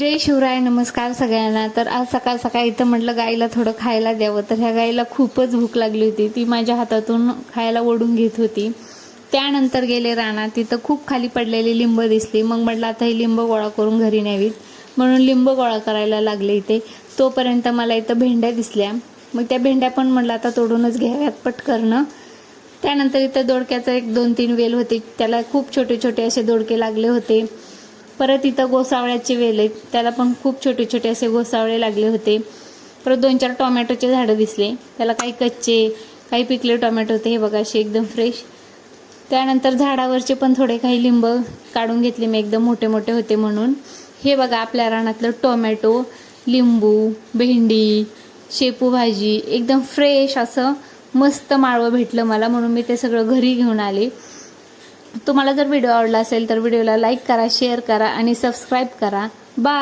जय शिवराय नमस्कार सगळ्यांना. तर आज सकाळ सकाळ इथं म्हटलं गाईला थोडं खायला द्यावं. तर ह्या गाईला खूपच भूक लागली होती. ती माझ्या हातातून खायला ओढून घेत होती. त्यानंतर गेले रानात. तिथं खूप खाली पडलेली लिंब दिसली. मग म्हटलं आता ही लिंब गोळा करून घरी न्यावीत. म्हणून लिंब गोळा करायला लागले इथे. तोपर्यंत मला इथं भेंड्या दिसल्या. मग त्या भेंड्या पण म्हटलं आता तोडूनच घ्याव्यात पटकरणं. त्यानंतर इथं दोडक्याचं एक दोन तीन वेल होते. त्याला खूप छोटे छोटे असे दोडके लागले होते. परत इथं गोसावळ्याचे वेल आहेत. त्याला पण खूप छोटे छोटे असे गोसावळे लागले होते. परत दोन चार टोमॅटोचे झाडं दिसले. त्याला काही कच्चे काही पिकले टोमॅटो होते. हे बघा असे एकदम फ्रेश त्यानंतर झाडावरचे पण थोडे काही लिंब काढून घेतले मी. एकदम मोठे मोठे होते म्हणून. हे बघा आपल्या रानातलं टोमॅटो लिंबू भेंडी शेपू भाजी. एकदम फ्रेश असं मस्त माळवं भेटलं मला म्हणून मी ते सगळं घरी घेऊन आले. तुम्हाला जर व्हिडिओ आवडला असेल तर व्हिडिओला लाईक करा शेअर करा आणि सबस्क्राईब करा. बाय!